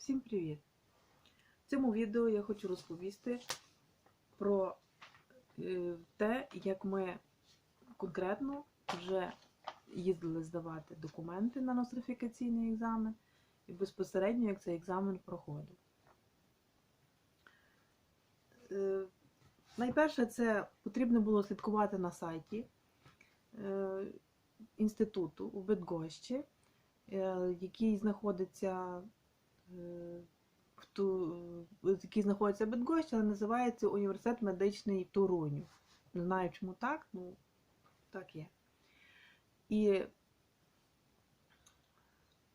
Всім привіт! В цьому відео я хочу розповісти про е, те, як ми конкретно вже їздили здавати документи на нострифікаційний екзамен і безпосередньо як цей екзамен проходив. Е, Найперше, це потрібно було слідкувати на сайті е, інституту у Бедгощі, який знаходиться в ту, е, який знаходиться в Бедгощі, але називається Університет медичний Турунів. Не знаю, чому так, ну так є. І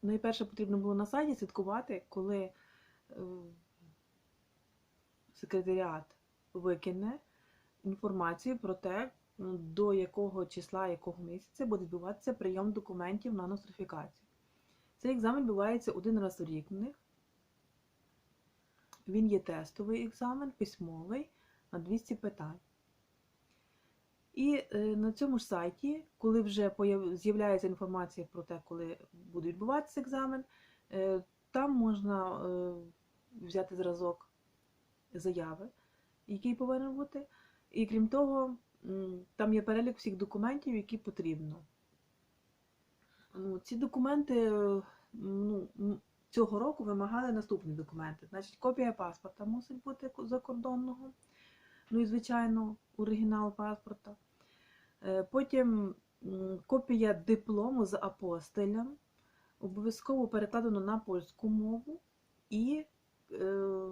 найперше потрібно було на сайті слідкувати, коли е, секретаріат викине інформацію про те, ну, до якого числа, якого місяця буде відбуватися прийом документів на нострифікацію. Цей екзамен відбувається один раз у рік в них. Він є тестовий екзамен, письмовий на 200 питань. І е, на цьому ж сайті, коли вже з'являється інформація про те, коли буде відбуватися екзамен, е, там можна е, взяти зразок заяви, який повинен бути. І крім того, там є перелік всіх документів, які потрібно. Ну, ці документи ну, цього року вимагали наступні документи. Значить, копія паспорта мусить бути закордонного. Ну і, звичайно, оригінал паспорта. Е, Потім копія диплому з апостилем, обов'язково перекладено на польську мову і е,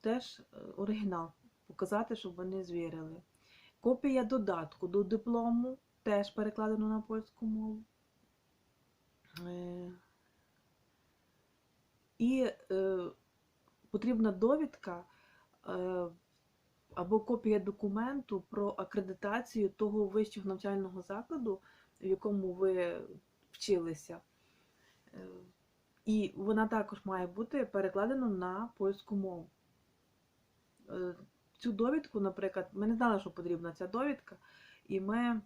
теж е, оригінал показати, щоб вони звірили. Копія додатку до диплому теж перекладено на польську мову. І е, потрібна довідка е, або копія документу про акредитацію того вищого навчального закладу, в якому ви вчилися. Е, І вона також має бути перекладена на польську мову. Е, Цю довідку, наприклад, ми не знали, що потрібна ця довідка, і ми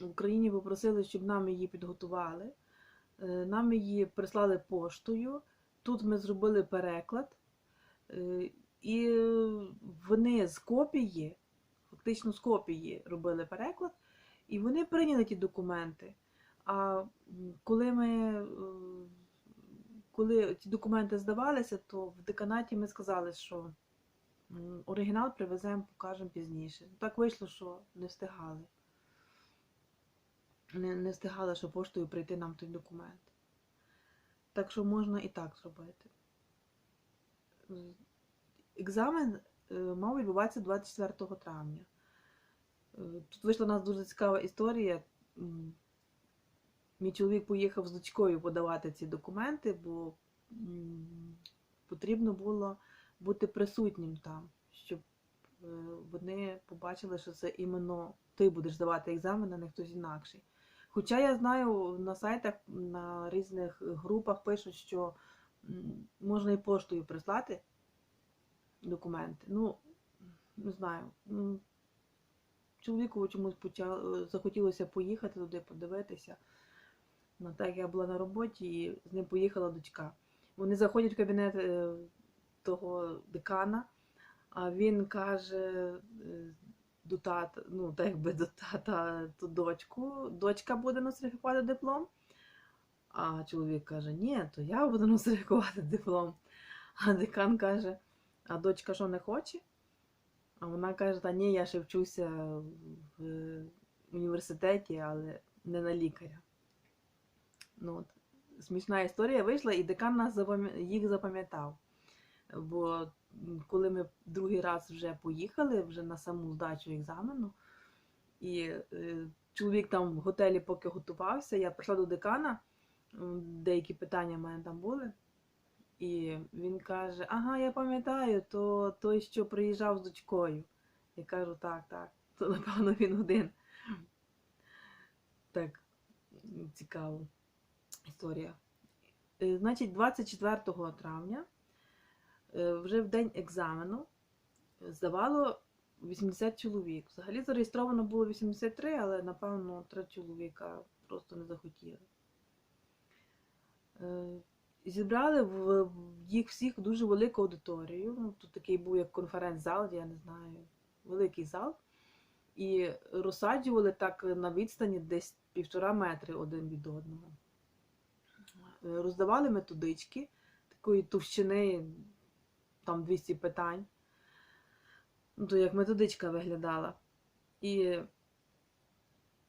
в Україні попросили, щоб нам її підготували. Е, Нам її прислали поштою. Тут ми зробили переклад, Е, і вони з копії, фактично з копії робили переклад, і вони прийняли ті документи. А коли ми е, коли ці документи здавалися, то в деканаті ми сказали, що оригінал привеземо, покажемо пізніше. Так вийшло, що не встигали. Не, не встигали, що поштою прийти нам той документ. Так що можна і так зробити. Екзамен е, мав відбуватися 24 травня. Е, Тут вийшла у нас дуже цікава історія. Мій чоловік поїхав з дочкою подавати ці документи, бо потрібно було бути присутнім там, щоб е, вони побачили, що це іменно ти будеш здавати екзамен, а не хтось інакший. Хоча я знаю, на сайтах, на різних групах пишуть, що можна і поштою прислати документи. Ну, не знаю. м, Чоловіку чомусь почало, захотілося поїхати туди, подивитися. Ну, так я була на роботі і з ним поїхала дочка. Вони заходять в кабінет е, того декана, а він каже е, до тата, ну, так якби до тата, ту дочку, дочка буде нострифікувати диплом. А чоловік каже, ні, то я буду нострифікувати диплом. А декан каже, а дочка що не хоче? А вона каже, та ні, я ще вчуся в університеті, але не на лікаря. Ну, от, смішна історія вийшла, і декан нас запам'я- їх запам'ятав. Бо коли ми другий раз вже поїхали, вже на саму здачу екзамену, і е, чоловік там в готелі поки готувався, я прийшла до декана, деякі питання в мене там були. І він каже: Ага, я пам'ятаю, то той, що приїжджав з дочкою. Я кажу, так, так, то напевно він один. Так, цікаво історія. Е, Значить, 24 травня, вже в день екзамену, е, здавало 80 чоловік. Взагалі зареєстровано було 83, але, напевно, три чоловіка просто не захотіли. Е, зібрали в, їх всіх дуже велику аудиторію. Ну, тут такий був як конференц-зал, я не знаю, великий зал. І розсаджували так на відстані десь півтора метри один від одного. Е, Роздавали методички такої товщини, там 200 питань. Ну, то як методичка виглядала. І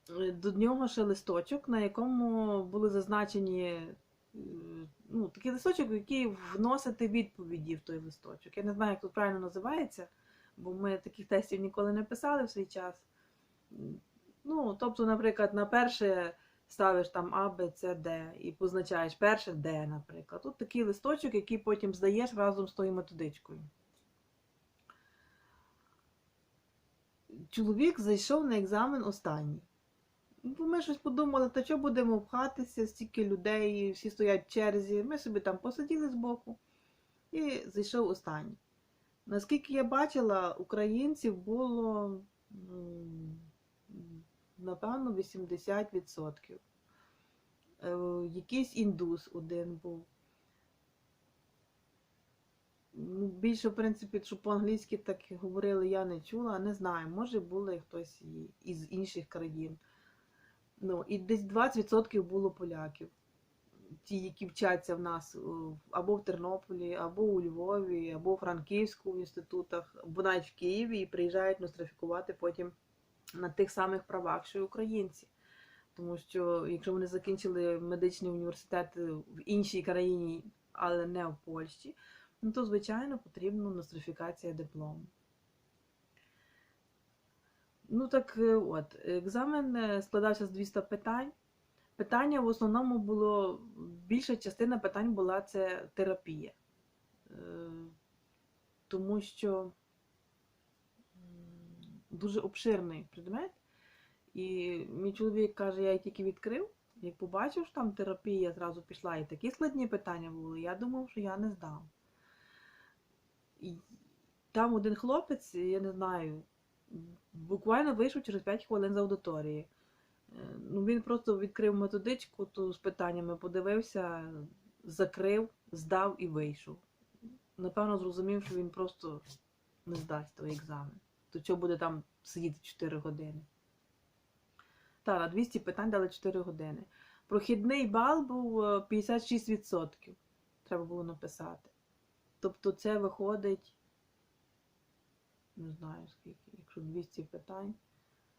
е, до нього ще листочок, на якому були зазначені е, ну, такий листочок, в який вносити відповіді в той листочок. Я не знаю, як тут правильно називається, бо ми таких тестів ніколи не писали в свій час. Ну, тобто, наприклад, на перше ставиш там А, Б, С, Д і позначаєш перше Д, наприклад. Тут такий листочок, який потім здаєш разом з тою методичкою. Чоловік зайшов на екзамен останній. Бо ми щось подумали, та що будемо пхатися, стільки людей, всі стоять в черзі. Ми собі там посиділи збоку і зайшов останній. Наскільки я бачила, українців було, напевно, 80%. Е, Якийсь індус один був. Ну, Більше, в принципі, що по-англійськи так говорили, я не чула, не знаю. Може, були хтось із інших країн. Ну, і десь 20% було поляків. Ті, які вчаться в нас або в Тернополі, або у Львові, або у Франківську в інститутах, або навіть в Києві і приїжджають нострифікувати потім на тих самих правах, що й українці. Тому що якщо вони закінчили медичний університет в іншій країні, але не в Польщі, ну то, звичайно, потрібна нострифікація диплому. Ну так е, от, екзамен е, складався з 200 питань. Питання в основному було, більша частина питань була це терапія. Е, Тому що дуже обширний предмет. І мій чоловік каже, я її тільки відкрив, як побачив, що там терапія зразу пішла, і такі складні питання були, я думав, що я не здам. І там один хлопець, я не знаю, буквально вийшов через 5 хвилин з аудиторії. Е, Ну, він просто відкрив методичку ту з питаннями, подивився, закрив, здав і вийшов. Напевно, зрозумів, що він просто не здасть той екзамен. То чого буде там сидіти 4 години. Так, на 200 питань дали 4 години. Прохідний бал був е, 56%. Треба було написати. Тобто це виходить, не знаю скільки, якщо 200 питань.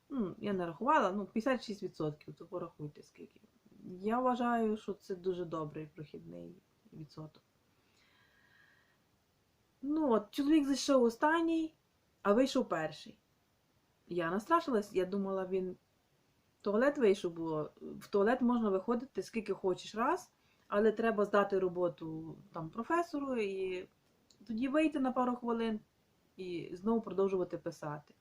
Ну, я не рахувала, ну 56%, то порахуйте скільки. Я вважаю, що це дуже добрий прохідний відсоток. Ну, от, чоловік зайшов останній, а вийшов перший. Я настрашилась, я думала, він туалет вийшов, бо в туалет можна виходити скільки хочеш раз, але треба здати роботу там професору і тоді вийти на пару хвилин і знову продовжувати писати.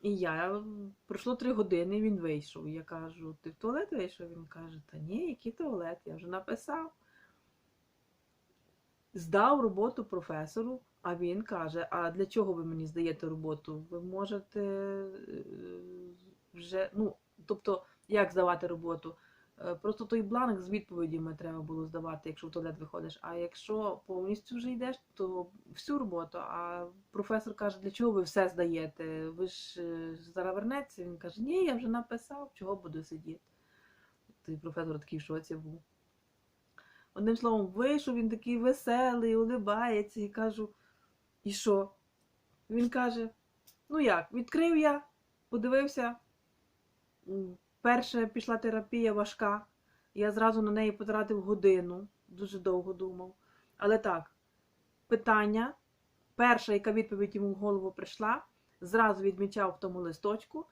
І я пройшло три години, він вийшов. Я кажу, ти в туалет вийшов? Він каже, та ні, який туалет? Я вже написав. Здав роботу професору, а він каже: А для чого ви мені здаєте роботу? Ви можете е, вже, ну, тобто, як здавати роботу? Е, Просто той бланк з відповідями треба було здавати, якщо в туалет виходиш. А якщо повністю вже йдеш, то всю роботу. А професор каже, для чого ви все здаєте? Ви ж е, зараз вернеться. Він каже, ні, я вже написав, чого буду сидіти. Той професор такий в шоці був. Одним словом, вийшов, він такий веселий, улибається і кажу, і що? Він каже: ну як, відкрив я, подивився. Перша пішла терапія важка. Я зразу на неї потратив годину, дуже довго думав. Але так, питання, перша, яка відповідь йому в голову прийшла, зразу відмічав в тому листочку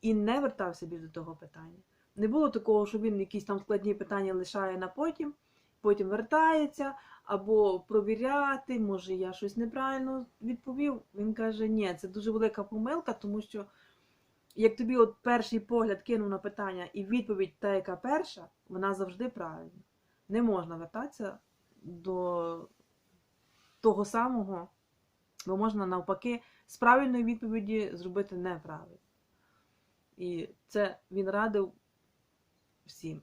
і не вертався більше до того питання. Не було такого, що він якісь там складні питання лишає на потім, потім вертається, або провіряти, може я щось неправильно відповів. Він каже, ні, це дуже велика помилка, тому що як тобі от перший погляд кинув на питання і відповідь та, яка перша, вона завжди правильна. Не можна вертатися до того самого, бо можна навпаки з правильної відповіді зробити неправильно. І це він радив всім.